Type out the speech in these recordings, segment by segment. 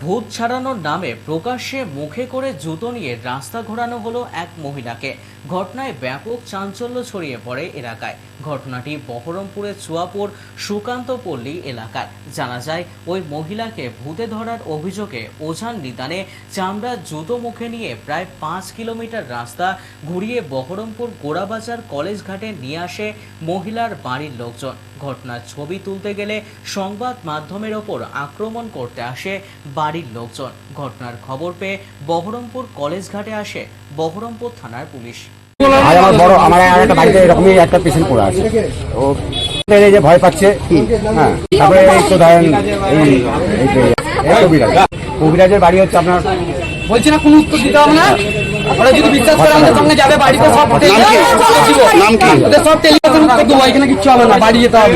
ভূত ছাড়ানোর নামে প্রকাশ্যে মুখে করে জুতো নিয়ে রাস্তা ঘোরানো হলো এক মহিলাকে। ঘটনায় ব্যাপক চাঞ্চল্য ছড়িয়ে পড়ে এলাকায়। ঘটনাটি বহরমপুরের চুয়াপুর সুকান্ত পল্লী এলাকার জানা যায়, ওই মহিলাকে ভূতে ধরার অভিযোগে ওঝান নিদানে চামড়ার জুতো মুখে নিয়ে প্রায় পাঁচ কিলোমিটার রাস্তা ঘুরিয়ে বহরমপুর গোড়াবাজার কলেজ ঘাটে নিয়ে আসে মহিলার বাড়ির লোকজন। ঘটনার ছবি তুলতে গেলে সংবাদ মাধ্যমের ওপর আক্রমণ করতে আসে বাড়ির লোকজন ঘটনার খবর পেয়ে বহরমপুর কলেজ ঘাটে আসে বহরমপুর থানার পুলিশ আমার বড় আমার আর একটা বাড়িতে এরকমই একটা পেশেন্ট পড়ে আছে ও এই যে ভয় পাচ্ছে হ্যাঁ তারপরে এই তো ধরেন এই এই কবিরাজ কবিরাজের বাড়ি হচ্ছে আপনার বলছি না কোনো উত্তর দিতে হবে না ওরা যদি বিশ্বাস করে আমাদের সঙ্গে যাবে বাড়িতে সব নাম কি ওদের সব টেলিভিশন উত্তর দেবো এখানে কিচ্ছু হবে না বাড়ি যেতে হবে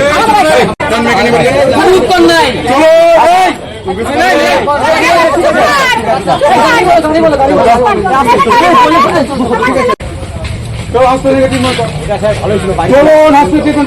কোনো উত্তর নাই ভালোই ছিল বাড়ি চলুন হসপিটাল